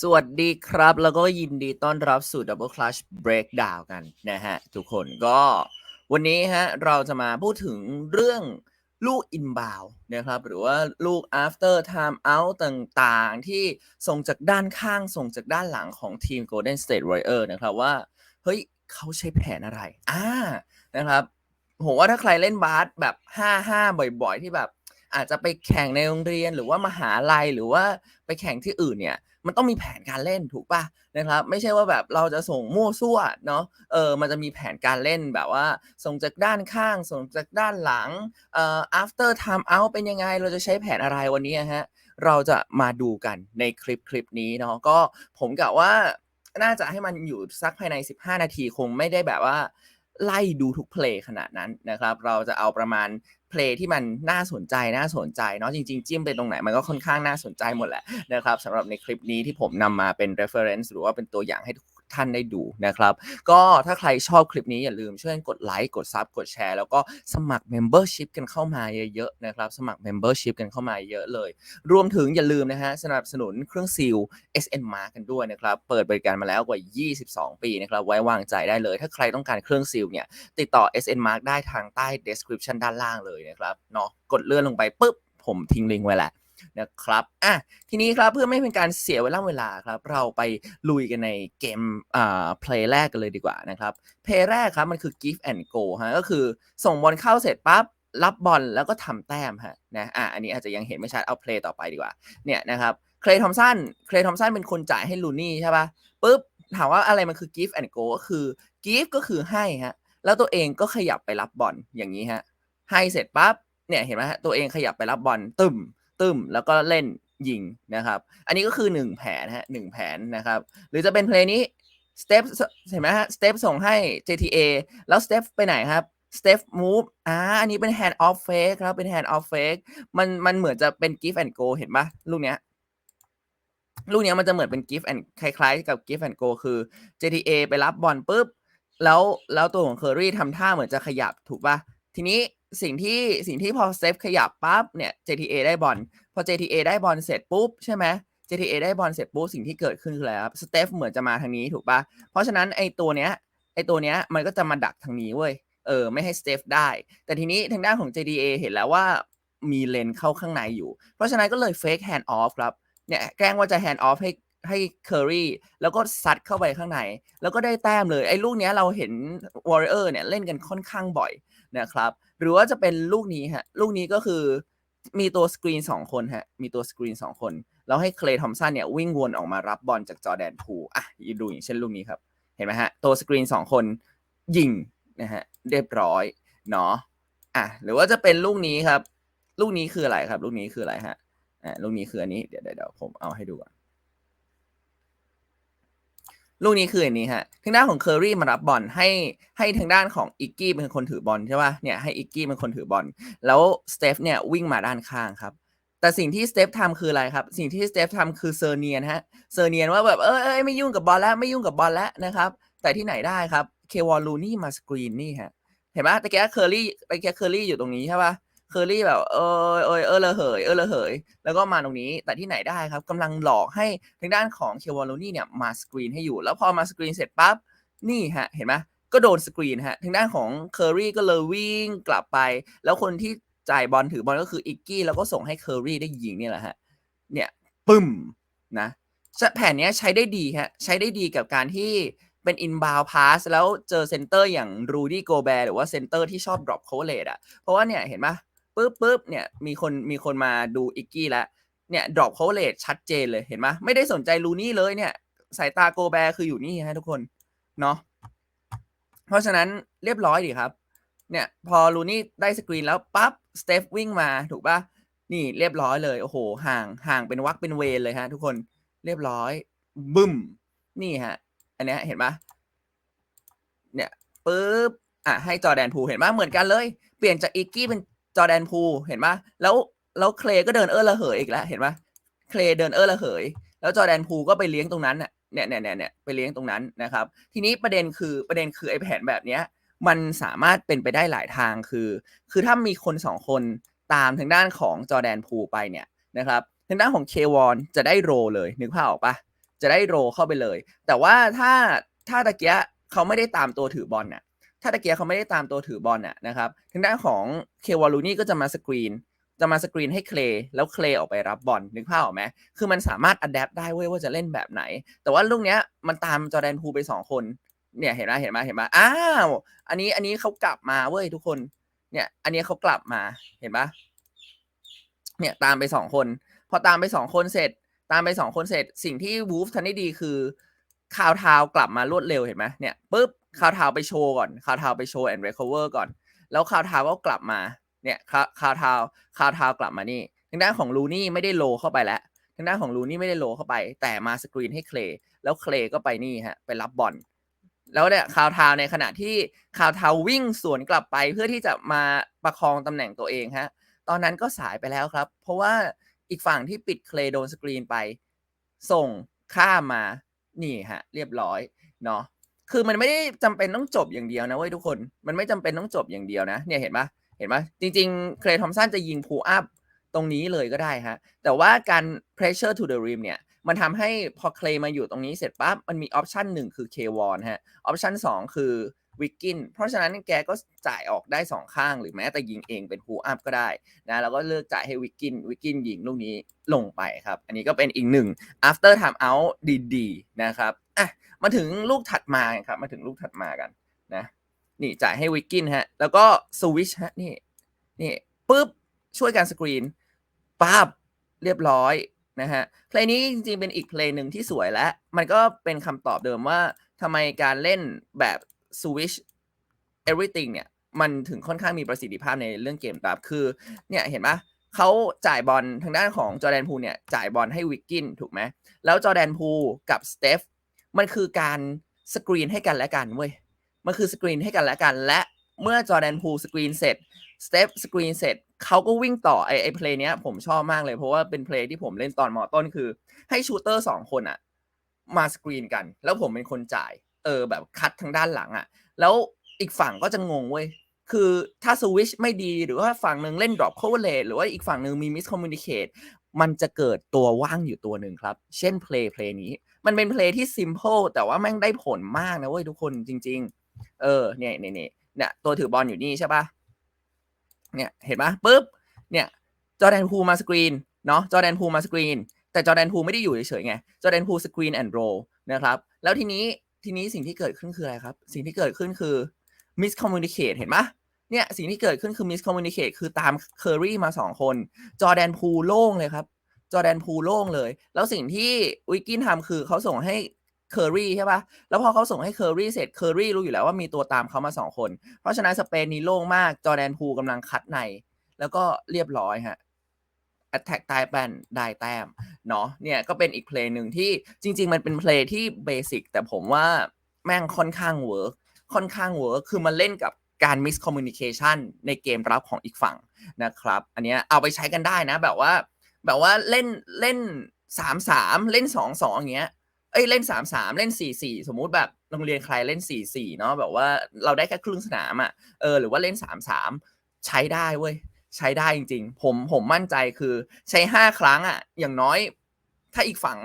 สวัสดีครับ แล้วก็ยินดีต้อนรับสู่ Double Clutch Breakdown กันนะฮะ ทุกคนก็วันนี้ฮะ เราจะมาพูดถึงเรื่องลูก inbound นะครับ หรือว่าลูก after time out ต่างๆ ที่ส่งจากด้านข้างส่งจากด้านหลังของทีม Golden State Warrior นะครับว่า เฮ้ยเขาใช้แผนอะไร อ่านะครับผมว่าถ้าใครเล่นบาสแบบ 5-5 บ่อยๆ ที่แบบ อาจจะไปแข่งในโรงเรียนหรือว่ามหาลัยหรือว่าไปแข่งที่อื่นเนี่ย มันต้องมีแผนการเล่นถูกป่ะนะครับ ไม่ใช่ว่าแบบเราจะส่งมั่วซั่วเนาะเออมันจะมีแผนการเล่นแบบว่า ส่งจากด้านข้าง ส่งจากด้านหลังเอ่อ after time out เป็นยังไงเราจะใช้แผนอะไรวันนี้ฮะเราจะมาดูกันในคลิปคลิปนี้เนาะก็ผมกะว่าน่าจะให้มันอยู่สักภายใน 15 นาทีคงไม่ได้แบบว่า ไล่ดูทุกเพลงขนาดนั้นนะครับ เราจะเอาประมาณเพลงที่มันน่าสนใจน่าสนใจเนาะจริงๆ จิ้มไปตรงไหนมันก็ค่อนข้างน่าสนใจหมดแหละนะครับสำหรับในคลิปนี้ที่ผมนำมาเป็น reference หรือว่าเป็นตัวอย่างให้ทุก ท่านได้ดูนะครับ ก็ถ้าใครชอบคลิปนี้อย่าลืมช่วยกดไลค์กดซับกดแชร์แล้วก็สมัคร Membership กันเข้ามาเยอะๆนะครับ สมัคร Membership กันเข้ามาเยอะเลย รวมถึงอย่าลืมนะฮะสนับสนุนเครื่องซีล SN Mark กันด้วยนะครับ เปิดบริการมาแล้วกว่า 22 ปีนะครับ ไว้วางใจได้เลย ถ้าใครต้องการเครื่องซีลเนี่ยติดต่อ SN Mark ได้ทางใต้ description ด้านล่างเลยนะครับเนาะกดเลื่อนลงไปปุ๊บผมทิ้งลิงก์ไว้แหละ นะครับอะทีนี้ครับเพื่อไม่เป็นการเสียเวลาเวลาครับ เราไปลุยกันในเกมอ่าเพลย์แรกกันเลยดีกว่านะครับเพลย์แรกครับมันคือ give and go ฮะก็คือส่งบอลเข้าเสร็จปั๊บรับบอลแล้วก็ทำแต้มฮะนะอะอันนี้อาจจะยังเห็นไม่ชัดเอาเพลย์ต่อไปดีกว่าเนี่ยนะครับเคลย์ทอมสันเคลย์ทอมสันเป็นคนจ่ายให้ลูนี่ใช่ป่ะปุ๊บถามว่าอะไรมันคือ give and go ก็คือ give ก็คือให้ฮะแล้วตัวเองก็ขยับไปรับบอลอย่างนี้ฮะให้เสร็จปั๊บเนี่ยเห็นไหมฮะตัวเองขยับไปรับบอลตึม ตึมแล้วก็เล่นยิงนะครับ อันนี้ก็คือ 1 แผนฮะหนึ่งแผนนะครับ หรือจะเป็นเพลงนี้สเต็ปเห็นไหมฮะสเต็ปส่งให้ JTA แล้วสเต็ปไปไหนครับ step move อ่า อันนี้เป็น hand off fake ครับ เป็น hand off fake มัน มันเหมือนจะเป็น give and go เห็นปะลูกเนี้ย ลูกเนี้ยมันจะเหมือนเป็น give and คล้ายๆ กับ give and go คือ JTA ไปรับบอลปุ๊บ แล้ว แล้วตัวของ Curry ทำท่าเหมือนจะขยับถูกปะทีนี้ สิ่งที่สิ่งที่พอ step ขยับปั๊บเนี่ย JTA ได้บอลพอ JTA ได้บอลเสร็จปุ๊บใช่ไหม JTA ได้บอลเสร็จปุ๊บสิ่งที่เกิดขึ้นคืออะไรครับ step เหมือนจะมาทางนี้ถูกปะเพราะฉะนั้นไอ้ตัวเนี้ยไอ้ตัวเนี้ยมันก็จะมาดักทางนี้เว้ยเออไม่ให้สเตฟได้ แต่ทีนี้ทางด้านของ JDA เห็นแล้วว่ามีเลนเข้าข้างในอยู่ เพราะฉะนั้นก็เลย fake hand off ครับเนี่ยแกล้งว่าจะ hand off ให้ให้เคอรี่แล้วก็ซัดเข้าไปข้างใน แล้วก็ได้แต้มเลย ไอ้ลูกเนี้ยเราเห็น Warrior เนี่ยเล่นกันค่อนข้างบ่อย นะครับ หรือว่าจะเป็นลูกนี้ฮะ ลูกนี้ก็คือมีตัวสกรีนสองคนฮะ มีตัวสกรีนสองคน แล้วให้เคลย์ทอมสันเนี่ยวิ่งวนออกมารับบอลจากจอแดนพูอะดูอย่างเช่นลูกนี้ครับ เห็นไหมฮะ ตัวสกรีนสองคนยิงนะฮะเรียบร้อยเนาะอะหรือว่าจะเป็นลูกนี้ครับ ลูกนี้คืออะไรครับ ลูกนี้คืออะไรฮะอ่าลูกนี้คืออันนี้เดี๋ยวเดี๋ยวผมเอาให้ดูก่อน ลูกนี้คืออันนี้ฮะทางด้านของเคอรี่มารับบอลให้ให้ทางด้านของอิกกี้เป็นคนถือบอลใช่ป่ะเนี่ยให้อิกกี้เป็นคนถือบอลแล้วสเตฟเนี่ยวิ่งมาด้านข้างครับแต่สิ่งที่สเตฟทำคืออะไรครับ สิ่งที่สเตฟทำคือเซอร์เนียนฮะเซอร์เนียนว่าแบบเออไม่ยุ่งกับบอลแล้วไม่ยุ่งกับบอลแล้วนะครับ แต่ที่ไหนได้ครับ เควอลลูนี่มาสกรีนนี่ฮะเห็นไหมตะแกเคอรี่ตะแกเคอรี่อยู่ตรงนี้ใช่ป่ะ เคอรี่แบบเออเออเออละเหยเออละเหย แล้วก็มาตรงนี้แต่ที่ไหนได้ครับกำลังหลอกให้ทางด้านของเควอลลูนี่เนี่ยมาสกรีนให้อยู่ แล้วพอมาสกรีนเสร็จปั๊บนี่ฮะเห็นไหมก็โดนสกรีนฮะทางด้านของเคอรี่ก็เลยวิ่งกลับไป แล้วคนที่จ่ายบอลถือบอลก็คืออิกกี้แล้วก็ส่งให้เคอรี่ได้ยิงนี่แหละฮะเนี่ยปึ้มนะแผนนี้ใช้ได้ดีฮะใช้ได้ดีกับการที่เป็น inbound pass แล้วเจอเซนเตอร์อย่างรูดี้โกแบร์หรือว่าเซนเตอร์ที่ชอบ drop c o l e อะเพราะว่าเนี่ยเห็นปะ ปุ๊บปุ๊บเนี่ยมีคนมีคนมาดูอิกกี้แล้วเนี่ย drop c o l e ชัดเจนเลยเห็นปะไม่ได้สนใจรูนี่เลยเนี่ย สายตาโกแบร์คืออยู่นี่ฮะทุกคนเนาะเพราะฉะนั้นเรียบร้อยดีครับ เนี่ยพอลูนี่ได้สกรีนแล้วปั๊บสเตฟวิ่งมาถูกปะนี่เรียบร้อยเลยโอ้โหห่างห่างเป็นวักเป็นเวรเลยฮะทุกคนเรียบร้อยบึ้มนี่ฮะ อันนี้เห็นปะเนี่ยปุ๊บอะให้จอแดนพูเห็นปะเหมือนกันเลย เปลี่ยนจากอิกกี้เป็น จอแดนพูเห็นปะแล้วแล้วเคลก็เดินเออระเหยอีกแล้วเห็นปะเคลเดินเออระเหย แล้วจอแดนพูก็ไปเลี้ยงตรงนั้นเนี่ยเนี่ยเนี่ยเนี่ยไปเลี้ยงตรงนั้นนะครับ ทีนี้ประเด็นคือประเด็นคือไอ้แผนแบบเนี้ยมันสามารถเป็นไปได้หลายทางคือ คือถ้ามีคนสองคนตามทางด้านของจอแดนพูไปเนี่ยนะครับทางด้านของเควอนจะได้โรเลยนึกภาพออกปะจะได้โรเข้าไปเลย แต่ว่าถ้าถ้าตะเกียเขาไม่ได้ตามตัวถือบอลน่ะ ถ้าตะเกียเขาไม่ได้ตามตัวถือบอลน่ะนะครับทางด้านของเควาลูนี่ก็จะมาสกรีน จะมาสกรีนให้เคลแล้วเคลออกไปรับบอลนึกภาพออกไหมคือมันสามารถอัดแอปได้เว้ยว่าจะเล่นแบบไหน แต่ว่าลูกเนี้ยมันตามจอแดนพูไปสองคนเนี่ยเห็นไหมเห็นไหมเห็นไหมอ้าวอันนี้อันนี้เขากลับมาเว้ยทุกคนเนี่ยอันนี้เขากลับมาเห็นปะเนี่ยตามไปสองคน พอตามไปสองคนเสร็จ ตามไปสองคนเสร็จ สิ่งที่วูฟทันได้ดีคือคาวทาวกลับมารวดเร็วเห็นไหมเนี่ยปุ๊บ คาวทาวไปโชว์ก่อนคาวทาวไปโชว์แอนด์รีคอเวอร์ก่อน แล้วคาวทาวก็กลับมาเนี่ยคาวคาวทาวคาวทาวกลับมานี่ทางด้านของลูนี่ไม่ได้โลเข้าไปแล้วทางด้านของลูนี่ไม่ได้โลเข้าไป แต่มาสกรีนให้เคลแล้วเคลก็ไปนี่ฮะไปรับบอลแล้วเนี่ยคาวทาวในขณะที่คาวทาววิ่งสวนกลับไปเพื่อที่จะมาประคองตำแหน่งตัวเองฮะตอนนั้นก็สายไปแล้วครับ เพราะว่าอีกฝั่งที่ปิดเคลโดนสกรีนไป ส่งข้ามมานี่ฮะเรียบร้อยเนาะ คือมันไม่ได้จำเป็นต้องจบอย่างเดียวนะเว้ยทุกคน มันไม่จำเป็นต้องจบอย่างเดียวนะ เนี่ยเห็นปะเห็นปะจริงๆ เคลย์ทอมสันจะยิงพูอัพตรงนี้เลยก็ได้ฮะ แต่ว่าการ pressure to the rim เนี่ย มันทำให้พอเคลย์มาอยู่ตรงนี้เสร็จปั๊บ มันมีออปชันหนึ่งคือ K1 ฮะ ออปชันสองคือวิกกิน เพราะฉะนั้นแกก็จ่ายออกได้สองข้าง หรือแม้แต่ยิงเองเป็นพูอัพก็ได้นะ แล้วก็เลือกจ่ายให้วิกกิน วิกกินยิงลูกนี้ลงไปครับ อันนี้ก็เป็นอีกหนึ่ง after time out ดีๆนะครับ อะมาถึงลูกถัดมาครับ มาถึงลูกถัดมากันนะนี่จ่ายให้วิกกินฮะ แล้วก็สวิชฮะนี่นี่ปุ๊บช่วยการสกรีนปั๊บเรียบร้อยนะฮะเพลงนี้จริงๆเป็นอีกเพลงหนึ่งที่สวยและมันก็เป็นคำตอบเดิมว่าทำไมการเล่นแบบ switch everything เนี่ย มันถึงค่อนข้างมีประสิทธิภาพในเรื่องเกมรับคือเนี่ยเห็นปะเขาจ่ายบอลทางด้านของจอแดนพูเนี่ยจ่ายบอลให้วิกกินถูกไหมแล้วจอแดนพูกับสเตฟ มันคือการสกรีนให้กันและกันเว้ยมันคือสกรีนให้กันและกัน และเมื่อจอแดนพูสกรีนเสร็จสเตฟสกรีนเสร็จเขาก็วิ่งต่อไอไอเพลย์เนี้ผมชอบมากเลย เพราะว่าเป็นเพลย์ที่ผมเล่นตอนมอต้นคือ ให้ชูเตอร์สองคนอะมาสกรีนกัน แล้วผมเป็นคนจ่าย เออแบบคัดทางด้านหลังอะแล้วอีกฝั่งก็จะงงเว้ยคือถ้าสวิชไม่ดีหรือว่าฝั่งหนึ่งเล่น drop coverage หรือว่าอีกฝั่งหนึ่งมี miscommunicate มันจะเกิดตัวว่างอยู่ตัวหนึ่งครับ เช่นเพลย์เพลย์นี้ มันเป็นเพลย์ที่ simple แต่ว่าแม่งได้ผลมากนะเว้ยทุกคนจริง ๆ เออเนี่ยเนี่ยเนี่ยเนี่ยตัวถือบอลอยู่นี่ใช่ปะเนี่ยเห็นปะปุ๊บเนี่ยจอแดนพูมาสกรีนเนาะจอแดนพูมาสกรีนแต่จอแดนพูไม่ได้อยู่เฉยๆไงจอแดนพูสกรีนแอนด์โรนะครับแล้วทีนี้ทีนี้สิ่งที่เกิดขึ้นคืออะไรครับ สิ่งที่เกิดขึ้นคือ miscommunicate เห็นปะเนี่ยสิ่งที่เกิดขึ้นคือ miscommunicate คือตามเคอรี่มาสองคน จอแดนพูโล่งเลยครับ จอแดนพูโล่งเลย แล้วสิ่งที่วิกกินทำคือเขาส่งให้เคอรี่ใช่ปะแล้วพอเขาส่งให้เคอรี่เสร็จเคอรี่รู้อยู่แล้วว่ามีตัวตามเขามาสองคน เพราะฉะนั้นสเปนนี้โล่งมาก จอแดนพูกำลังคัดใน แล้วก็เรียบร้อยฮะ attack ตายแปนได้แต้มเนาะเนี่ยก็เป็นอีกเพลงหนึ่งที่จริง ๆ มันเป็นเพลงที่เบสิกแต่ผมว่าแม่งค่อนข้างเวิร์กค่อนข้างเวิร์กคือมันเล่นกับการ miscommunication ในเกมรับของอีกฝั่งนะครับ อันเนี้ยเอาไปใช้กันได้นะแบบว่า แบบว่าเล่นเล่นสามสามเล่นสองสองอย่างเงี้ยเอ้ยเล่นสามสามเล่นสี่สี่สมมุติแบบโรงเรียนใครเล่นสี่สี่เนาะแบบว่าเราได้แค่ครึ่งสนามอะ่ะเออหรือว่าเล่นสามสามใช้ได้เว้ยใช้ได้จริง ๆ ผมผมมั่นใจคือใช้ห้าครั้งอะ่ะอย่างน้อย ถ้าอีกฝั่ง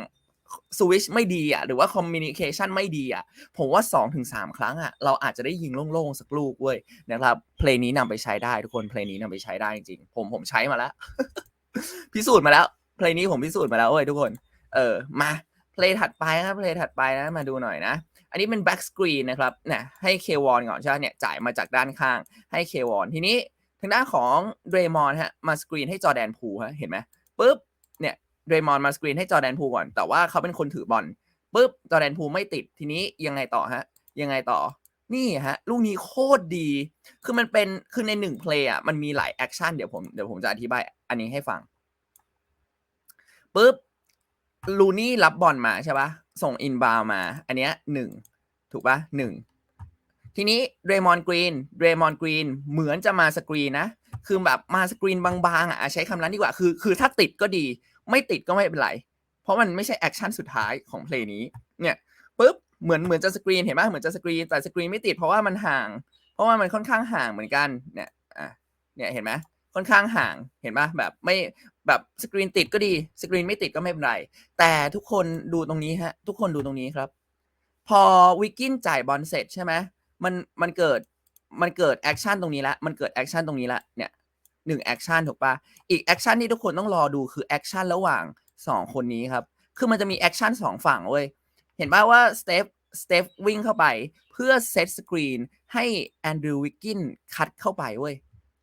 สวิชไม่ดีอะหรือว่าคอมมิ n นิเคชันไม่ดีอะผมว่า2อถึงสครั้งอะเราอาจจะได้ยิงโล่งๆ สักลูกเว้ยนะครับเพลงนี้นำไปใช้ได้ทุกคนเพลงนี้นำไปใช้ได้จริงๆผมผมใช้มาแล้ว พิสูจน์มาแล้ว เพลงนี้ผมพิสูจน์มาแล้วเว้ยทุกคน เออ มาเพลงถัดไปครับเพลงถัดไปนะ มาดูหน่อยนะ อันนี้เป็นแบ็กสกรีนนะครับเนี่ยให้เควอนก่อนใช่ไหมเนี่ยจ่ายมาจากด้านข้างให้เควอนทีนี้ทางด้านของเดรมอนฮะมาสกรีนให้จอแดนพูฮะเห็นไหมปุ๊บเนี่ยเดรมอนมาสกรีนให้จอแดนพูก่อน แต่ว่าเขาเป็นคนถือบอลปุ๊บจอแดนพูไม่ติดทีนี้ยังไงต่อฮะยังไงต่อ นี่ฮะลูกนี้โคตรดี คือมันเป็นคือในหนึ่งเพลย์อะมันมีหลายแอคชั่นเดี๋ยวผมเดี๋ยวผมจะอธิบายอันนี้ให้ฟังปุ๊บลูนี่รับบอลมาใช่ปะส่งอินบาวมา อันเนี้ยหนึ่งถูกปะหนึ่งทีนี้เดรมอนกรีนเดรมอนกรีนเหมือนจะมาสกรีนนะ คือแบบมาสกรีนบางๆอะใช้คำนั้นดีกว่า คือคือถ้าติดก็ดี ไม่ติดก็ไม่เป็นไร เพราะมันไม่ใช่แอคชั่นสุดท้ายของเพลงนี้ เนี่ยปุ๊บ เหมือนเหมือนจะสกรีนเห็นปะเหมือนจะสกรีนแต่สกรีนไม่ติดเพราะว่ามันห่าง เพราะว่ามันค่อนข้างห่างเหมือนกันเนี่ยอะเนี่ยเห็นไหมค่อนข้างห่างเห็นปะแบบไม่แบบสกรีนติดก็ดีสกรีนไม่ติดก็ไม่เป็นไร แต่ทุกคนดูตรงนี้ฮะทุกคนดูตรงนี้ครับ พอวิกกินจ่ายบอลเสร็จใช่ไหมมันมันเกิดมันเกิดแอคชั่นตรงนี้ละมันเกิดแอคชั่นตรงนี้ละเนี่ยหนึ่งแอคชั่นถูกปะอีกแอคชั่นที่ทุกคนต้องรอดูคือแอคชั่นระหว่างสองคนนี้ครับ คือมันจะมีแอคชั่นสองฝั่งเว้ย เห็นป่าว่าสเตฟสเตฟวิ่งเข้าไปเพื่อเซตสกรีนให้แอนดรูว์วิกกินคัดเข้าไปเว้ย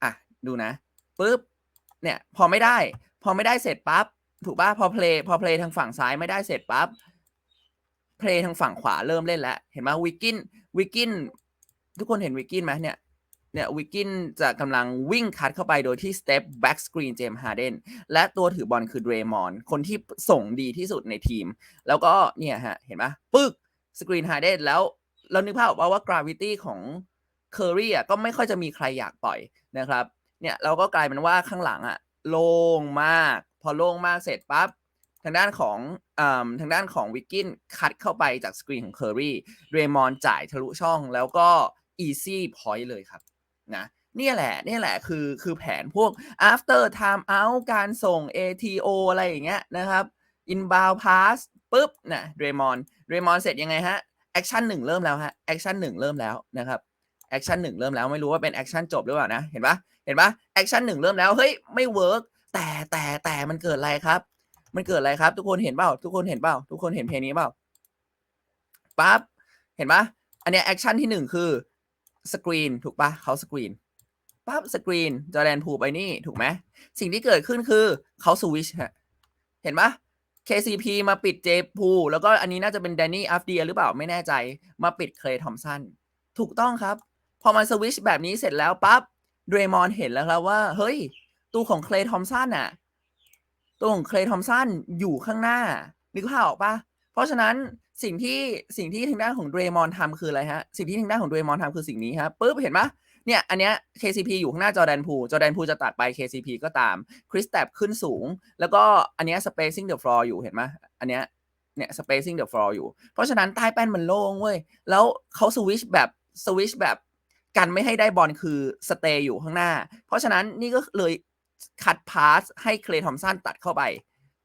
อะ ดูนะปุ๊บเนี่ยพอไม่ได้ พอไม่ได้เสร็จปั๊บถูกป่ะพอเพลย์พอเพลย์ทางฝั่งซ้ายไม่ได้เสร็จปั๊บเพลย์ทางฝั่งขวาเริ่มเล่นแล้ว เห็นไหมวิกกินวิกกินทุกคนเห็นวิกกินไหมเนี่ย เนี่ยวิกกินจะกำลังวิ่งคัดเข้าไปโดยที่สเตปแบ็กสกรีนเจมส์ฮาร์เดนและตัวถือบอลคือเดรมอนคนที่ส่งดีที่สุดในทีม แล้วก็เนี่ยฮะเห็นไหมปึ๊กสกรีนฮาร์เดนแล้วเรานึกภาพออกว่าว่ากราวิตี้ของเคอรี่อะก็ไม่ค่อยจะมีใครอยากปล่อยนะครับเนี่ยเราก็กลายเป็นว่าข้างหลังอะโล่งมาก พอโล่งมากเสร็จปั๊บทางด้านของอทางด้านของวิกกินคัดเข้าไปจากสกรีนของเคอรี่เรมอนจ่ายทะลุช่องแล้วก็ easy point เลยครับ นะนี่แหละนี่แหละคือคือแผนพวก after time out การส่ง ATO อะไรอย่างเงี้ยนะครับ inbound pass ปุ๊บนะเรมอนเรมอนเสร็จยังไงฮะแอคชั่นหนึ่งเริ่มแล้วฮะแอคชั่นหนึ่งเริ่มแล้วนะครับแอคชั่นหนึ่งเริ่มแล้วไม่รู้ว่าเป็นแอคชั่นจบหรือเปล่านะ เห็นปะเห็นปะแอคชั่นหนึ่งเริ่มแล้ว เฮ้ย ไม่เวิร์กแต่แต่แต่มันเกิดอะไรครับ มันเกิดอะไรครับ ทุกคนเห็นเปล่าทุกคนเห็นเปล่าทุกคนเห็นเพลงนี้เปล่าปั๊บเห็นปะอันเนี้ยแอคชั่นที่หนึ่งคือ สกรีนถูกปะเขาสกรีนปั๊บสกรีนจอแดนพูไปนี่ถูกไหมสิ่งที่เกิดขึ้นคือเขาสวิชฮะเห็นปะ KCP มาปิดเจพูแล้วก็อันนี้น่าจะเป็นแดนนี่อัฟเดียหรือเปล่าไม่แน่ใจมาปิดเคลย์ทอมสันถูกต้องครับ พอมาสวิชแบบนี้เสร็จแล้วปั๊บเดรมอนเห็นแล้วครับว่า เฮ้ย ตัวของเคลย์ทอมสันอะตัวของเคลย์ทอมสันอยู่ข้างหน้านึกภาพออกปะเพราะฉะนั้น สิ่งที่สิ่งที่ทางด้านของเดรมอนทำคืออะไรฮะ สิ่งที่ทางด้านของเดรมอนทำคือสิ่งนี้ครับปุ๊บเห็นปะเนี่ย อันเนี้ย KCP อยู่ข้างหน้าจอแดนพูจอแดนพูจะตัดไป KCP ก็ตามคริสแตบขึ้นสูง แล้วก็อันเนี้ย spacing the floor อยู่เห็นไหมอันเนี้ยเนี่ย spacing the floor อยู่ เพราะฉะนั้นใต้แป้นมันโล่งเว้ย แล้วเขาสวิชแบบสวิชแบบกันไม่ให้ได้บอลคือสเตย์อยู่ข้างหน้า เพราะฉะนั้นนี่ก็เลยคัดพาสให้เคลทอมสันตัดเข้าไป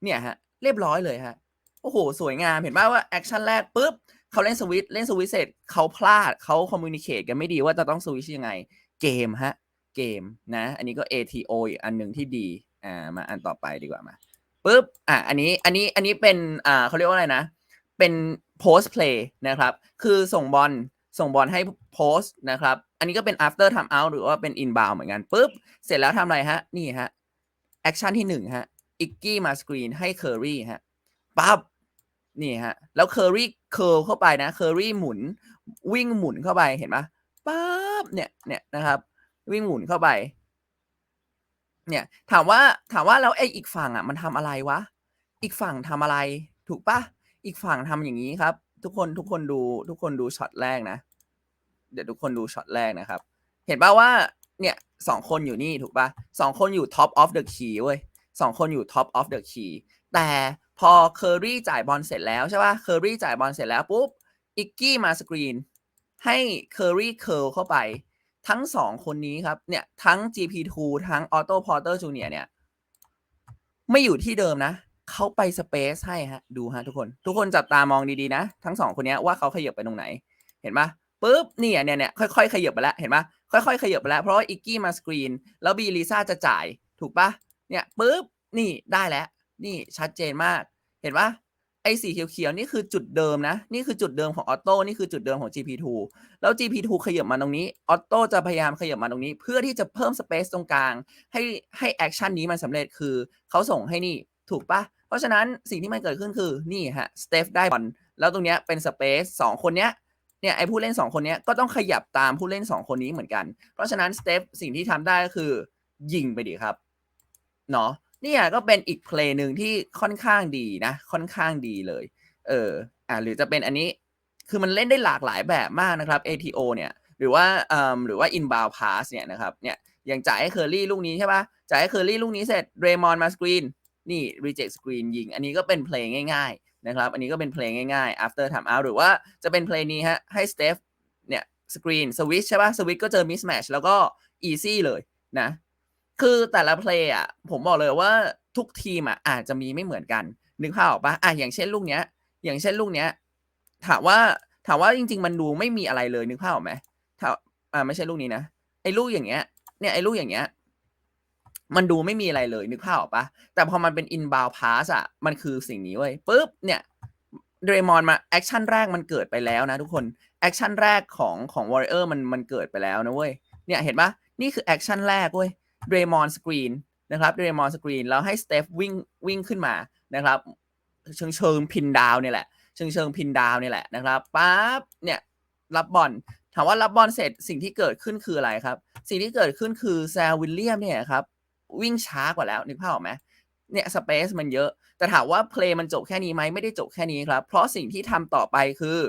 เนี่ยฮะ เรียบร้อยเลยฮะ โอ้โห สวยงาม เห็นป่าว่าแอคชั่นแรกปุ๊บเขาเล่นสวิตเล่นสวิตเสร็จเขาพลาดเขาคอมมูนิเคตกันไม่ดีว่าจะต้องสวิชยังไง เกมฮะ เกมนะ อันนี้ก็ ATO อีกอันหนึ่งที่ดีอ่ามาอันต่อไปดีกว่ามาปุ๊บอะอันนี้อันนี้อันนี้เป็นอ่าเขาเรียกว่าอะไรนะ เป็น post play นะครับ คือส่งบอลส่งบอลให้ post นะครับ อันนี้ก็เป็น after time out หรือว่าเป็น inbound เหมือนกันปุ๊บเสร็จแล้วทำอะไรฮะ นี่ฮะแอคชั่นที่หนึ่งฮะอิกกี้มาสกรีนให้เคอรี่ฮะปั๊บ นี่ฮะ แล้วเคอรี่เคิร์ลเข้าไปนะเคอรี่หมุน วิ่งหมุนเข้าไปเห็นไหมปั๊บเนี่ยเนี่ยนะครับ วิ่งหมุนเข้าไป เนี่ยถามว่าถามว่าแล้วไอ้อีกฝั่งอะมันทำอะไรวะ อีกฝั่งทำอะไร ถูกปะอีกฝั่งทำอย่างนี้ครับ ทุกคนทุกคนดูทุกคนดูช็อตแรกนะ เดี๋ยวทุกคนดูช็อตแรกนะครับ เห็นป่าว่าเนี่ยสองคนอยู่นี่ถูกปะสองคนอยู่ top of the key เว้ยสองคนอยู่ top of the key แต่ พอเคอรี่จ่ายบอลเสร็จแล้วใช่ปะเคอรี่จ่ายบอลเสร็จแล้วปุ๊บอิกกี้มาสกรีน ให้เคอรี่เคิร์ลเข้าไป ทั้งสองคนนี้ครับ เนี่ยทั้ง GP2 ทั้ง Otto Porter Jr. เนี่ย ไม่อยู่ที่เดิมนะ เขาไปสเปซให้ฮะ ดูฮะทุกคน ทุกคนจับตามองดีๆนะ ทั้งสองคนนี้ว่าเขาขยับไปตรงไหน เห็นปะปุ๊บเนี่ยเนี่ยเนี่ยค่อยๆขยับไปแล้ว เห็นปะค่อยๆขยับไปแล้ว เพราะว่าอิกกี้มาสกรีน แล้วบีลิซ่าจะจ่ายถูกปะเนี่ยปุ๊บนี่ได้แล้ว นี่ชัดเจนมาก เห็นปะไอ้สีเขียวๆนี่คือจุดเดิมนะ นี่คือจุดเดิมของออโต้นี่คือจุดเดิมของ GP2 แล้ว GP2 ขยับมาตรงนี้ออโต้จะพยายามขยับมาตรงนี้ เพื่อที่จะเพิ่มสเปซตรงกลาง ให้ให้แอคชั่นนี้มันสำเร็จคือเขาส่งให้นี่ถูกปะเพราะฉะนั้นสิ่งที่มันเกิดขึ้นคือนี่ฮะสเตฟได้บอลแล้วตรงเนี้ยเป็นสเปซสองคนเนี้ยเนี่ยไอ้ผู้เล่น 2 คนนี้ก็ต้องขยับตามผู้เล่น 2 คนนี้เหมือนกัน เพราะฉะนั้นสเตปสิ่งที่ทำได้ก็คือ ยิงไปดีครับ เนาะ เนี่ยก็เป็นอีกเพลงหนึ่งที่ค่อนข้างดีนะ ค่อนข้างดีเลย เออ อ่าหรือจะเป็นอันนี้ คือมันเล่นได้หลากหลายแบบมากนะครับ ATO เนี่ย หรือว่าเอ่อหรือว่า inbound pass เนี่ยนะครับ เนี่ย อย่างจ่ายให้เคอรี่ลูกนี้ใช่ปะจ่ายให้เคอรี่ลูกนี้เสร็จ เรมอนมาสกรีน นี่ reject screen ยิง อันนี้ก็เป็นเพลงง่ายๆนะครับ อันนี้ก็เป็นเพลงง่ายๆ after time out หรือว่าจะเป็นเพลงนี้ฮะ ให้ Steph เนี่ย สกรีนสวิชใช่ปะสวิชก็เจอ mismatch แล้วก็ easy เลยนะ คือแต่ละเพลย์อะผมบอกเลยว่าทุกทีมอะอาจจะมีไม่เหมือนกันนึกภาพออกปะอะอย่างเช่นลูกเนี้ย อย่างเช่นลูกเนี้ย ถามว่าถามว่าจริง ๆ มันดูไม่มีอะไรเลยนึกภาพออกไหมถามอ่าไม่ใช่ลูกนี้นะไอ้ลูกอย่างเงี้ย เนี่ยไอ้ลูกอย่างเงี้ย มันดูไม่มีอะไรเลยนึกภาพออกปะแต่พอมันเป็น inbound pass อะมันคือสิ่งนี้เว้ยปุ๊บเนี่ยเดรมอนมาแอคชั่นแรกมันเกิดไปแล้วนะทุกคนแอคชั่นแรกของของ Warrior มันมันเกิดไปแล้วนะเว้ยเนี่ยเห็นปะนี่คือแอคชั่นแรกเว้ย เดรมอนสกรีนนะครับเดรมอนสกรีนแล้วให้สเตฟวิ่งวิ่งขึ้นมานะครับ เชิงเชิงพินดาวเนี่ยแหละ เชิงเชิงพินดาวเนี่ยแหละนะครับปั๊บเนี่ยรับบอลถามว่ารับบอลเสร็จสิ่งที่เกิดขึ้นคืออะไรครับ สิ่งที่เกิดขึ้นคือแซลวิลเลียมเนี่ยครับวิ่งช้ากว่าแล้วนึกภาพออกไหมเนี่ยสเปซมันเยอะ แต่ถามว่าเพลงมันจบแค่นี้ไหมไม่ได้จบแค่นี้ครับ เพราะสิ่งที่ทำต่อไปคือ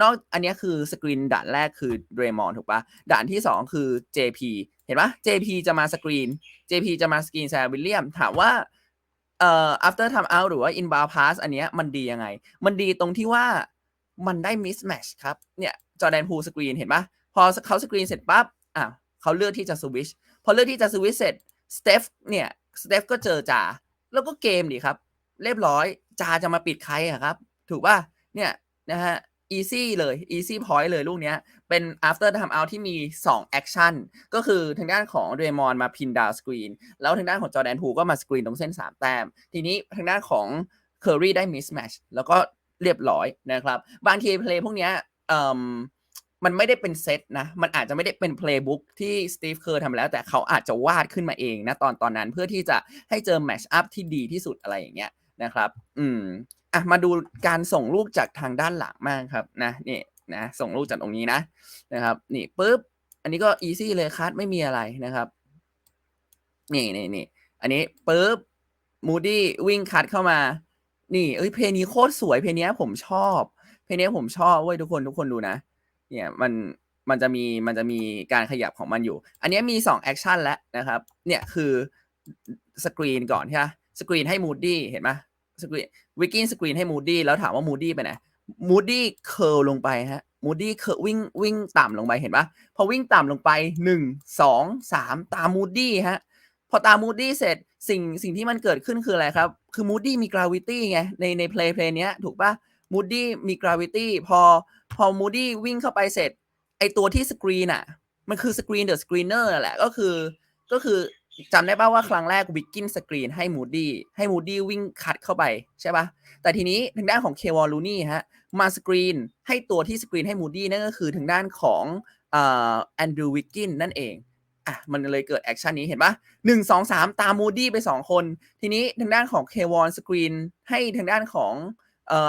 นอกอันนี้คือสกรีนด่านแรกคือเดรมอนถูกปะด่านที่ 2 คือ JP เห็นปะ JP จะมาสกรีน JP จะมาสกรีนแซลวิลเลียม ถามว่าเอ่อ after time out หรือว่า inbound pass อันเนี้ยมันดียังไง มันดีตรงที่ว่ามันได้ mismatch ครับ เนี่ยจอแดนพูสกรีนเห็นปะพอเขาสกรีนเสร็จปั๊บอะเขาเลือกที่จะสวิชพอเลือกที่จะสวิชเสร็จสเตฟเนี่ยสเตฟก็เจอจ่าแล้วก็เกมดิครับ เรียบร้อยจ่าจะมาปิดใครอะครับ ถูกป่ะเนี่ยนะฮะ easy เลย easy point เลยลูกเนี้ย เป็น after time out ที่มี 2 action ก็คือทางด้านของเรมอนมาพินดาวสกรีน แล้วทางด้านของจอแดนพูก็มาสกรีนตรงเส้น 3 แต้ม ทีนี้ทางด้านของเคอรี่ได้ mismatch แล้วก็เรียบร้อยนะครับ บางทีเพลย์พวกเนี้ยมันไม่ได้เป็นเซตนะ มันอาจจะไม่ได้เป็นเพลย์บุ๊กที่สตีฟเคอร์ทำแล้ว แต่เขาอาจจะวาดขึ้นมาเองนะตอนตอนนั้นเพื่อที่จะให้เจอแมชอัพที่ดีที่สุดอะไรอย่างเงี้ยนะครับ อืม อะมาดูการส่งลูกจากทางด้านหลังมากครับนะนี่นะส่งลูกจากตรงนี้นะนะครับนี่ปุ๊บอันนี้ก็อีซี่เลยคัดไม่มีอะไรนะครับนี่นี่นี่อันนี้ปุ๊บมูดี้วิ่งคัดเข้ามา นี่เอ้ยเพลงนี้โคตรสวยเพลงนี้ผมชอบ เพลงนี้ผมชอบเว้ยทุกคนทุกคนดูนะ เนี่ยมันมันจะมีมันจะมีการขยับของมันอยู่ อันนี้มี2แอคชั่นแล้วนะครับ เนี่ยคือสกรีนก่อนใช่ไหมสกรีนให้มูดี้เห็นไหม สกรีนวิกกิ้งสกรีนให้มูดี้แล้วถามว่ามูดี้ไปไหนมูดี้เคิร์ลลงไปฮะมูดี้เคิร์วิ่งวิ่งต่ำลงไปเห็นปะพอวิ่งต่ำลงไปหนึ่งสองสามตามมูดี้ฮะพอตามมูดี้เสร็จสิ่งสิ่งที่มันเกิดขึ้นคืออะไรครับ คือมูดี้มีกราวิตี้ไงในในเพลย์เพลย์เนี้ยถูกปะมูดี้มีกราวิตี้พอพอมูดี้วิ่งเข้าไปเสร็จ ไอตัวที่สกรีนอะ มันคือสกรีนเดอะสกรีนเนอร์แหละก็คือก็คือ จำได้ป่าว่าครั้งแรกวิกกินสกรีนให้มูดี้ให้มูดี้วิ่งคัดเข้าไปใช่ปะแต่ทีนี้ทางด้านของเควอลลูนี่ฮะมาสกรีนให้ตัวที่สกรีนให้มูดี้นั่นก็คือทางด้านของแอนดรูวิกกินนั่นเองอะมันเลยเกิดแอคชั่นนี้เห็นปะหนึ่งสองสามตามมูดี้ไปสองคน ทีนี้ทางด้านของเควอนสกรีนให้ทางด้านของ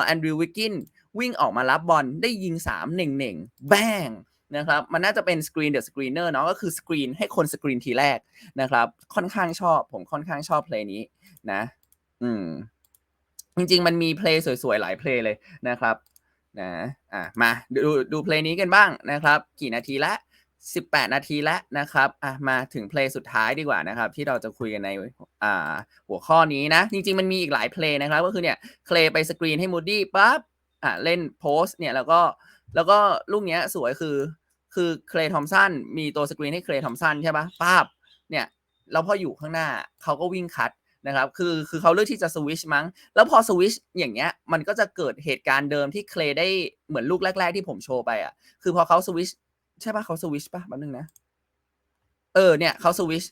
แอนดรูวิกกินวิ่งออกมารับบอลได้ยิง3เน่งเน่งแบง นะครับมันน่าจะเป็นสกรีนเดอะสกรีเนอร์เนาะก็คือสกรีนให้คนสกรีนทีแรกนะครับค่อนข้างชอบผมค่อนข้างชอบเพลงนี้นะ อืม จริง ๆ มันมีเพลงสวยๆ หลายเพลงเลยนะครับนะอะมาดูดูเพลงนี้กันบ้างนะครับ กี่นาทีละ 18 นาทีแล้วนะครับอะมาถึงเพลงสุดท้ายดีกว่านะครับ ที่เราจะคุยกันในอ่าหัวข้อนี้นะ จริง ๆ มันมีอีกหลายเพลงนะครับ ก็คือเนี่ยเคลไปสกรีนให้มูดี้ปั๊บอะเล่นโพสเนี่ยแล้วก็ แล้วก็ลูกเนี้ยสวยคือ คือเคลย์ทอมสันมีตัวสกรีนให้เคลย์ทอมสันใช่ปะปั๊บเนี่ยแล้วพออยู่ข้างหน้าเขาก็วิ่งคัดนะครับคือคือเขาเลือกที่จะสวิชมั้ง แล้วพอสวิชอย่างเงี้ยมันก็จะเกิดเหตุการณ์เดิมที่เคลย์ได้เหมือนลูกแรก ๆ ที่ผมโชว์ไปอะคือพอเขาสวิชใช่ปะเขาสวิชปะแป๊บนึงนะเออเนี่ยเขาสวิช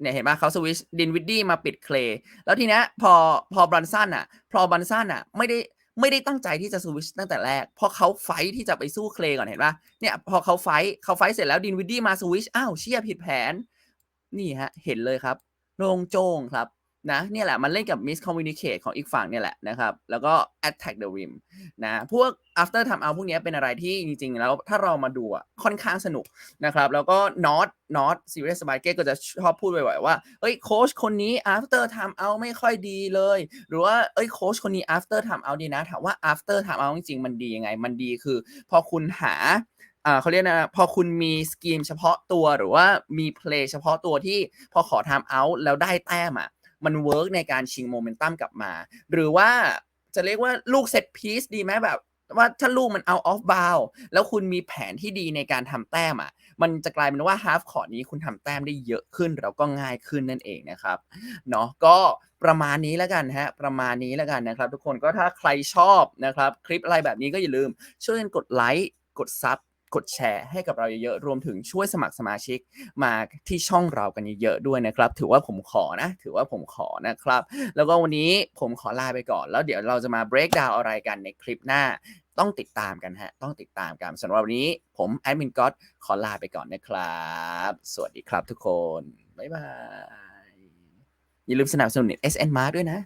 เนี่ยเห็นปะเขาสวิชดินวิดดี้มาปิดเคลย์แล้วทีเนี้ยพอพอบรันสันอะ พอบรันสันอะ ไม่ได้ ไม่ได้ตั้งใจที่จะสวิชตั้งแต่แรกพอเขาไฟที่จะไปสู้เคลก่อนเห็นปะเนี่ยพอเขาไฟเขาไฟเสร็จแล้วดินวิดดี้มาสวิชอ้าวเชี่ยผิดแผน นี่ฮะ เห็นเลยครับโล่งโจงครับ นะเนี่ยแหละมันเล่นกับ miscommunicate ของอีกฝั่งเนี่ยแหละนะครับแล้วก็ attack the rim นะพวก after time out พวกนี้เป็นอะไรที่จริง ๆ แล้วถ้าเรามาดูอะค่อนข้างสนุกนะครับแล้วก็ not not serious b a s k e t ก็จะชอบพูดบ่อยๆว่าเอ้ยโค้ชคนนี้ after time out ไม่ค่อยดีเลย หรือว่าเอ้ยโค้ชคนนี้ after time out ดีนะถามว่า after time out จริงๆมันดียังไง มันดีคือ พอคุณหาอ่าเขาเรียกนะพอคุณมีสกีมเฉพาะตัวหรือว่ามีเพลย์เฉพาะตัวที่พอขอ time out แล้วได้แต้มอะ มันเวิร์กในการชิงโมเมนตัมกลับมา หรือว่าจะเรียกว่าลูกเซตพีซดีไหมแบบว่าถ้าลูกมันเอาออฟบาวแล้วคุณมีแผนที่ดีในการทำแต้มอะ มันจะกลายเป็นว่าฮาฟคอร์นี้คุณทำแต้มได้เยอะขึ้น แล้วก็ง่ายขึ้นนั่นเองนะครับ เนาะก็ประมาณนี้แล้วกันฮะ ประมาณนี้แล้วกันนะครับ ทุกคนก็ถ้าใครชอบนะครับ คลิปอะไรแบบนี้ก็อย่าลืม ช่วยกันกดไลค์ กดซับ กดแชร์ให้กับเราเยอะๆรวมถึงช่วยสมัครสมาชิกมาที่ช่องเรากันเยอะๆด้วยนะครับ ถือว่าผมขอนะ ถือว่าผมขอนะครับ แล้วก็วันนี้ผมขอลาไปก่อน แล้วเดี๋ยวเราจะมา break down อะไรกันในคลิปหน้าต้องติดตามกันฮะ ต้องติดตามกันสำหรับวันนี้ผมแอดมินก็ขอลาไปก่อนนะครับ สวัสดีครับทุกคน บ๊ายบาย อย่าลืมสนับสนุน SN Mark ด้วยนะ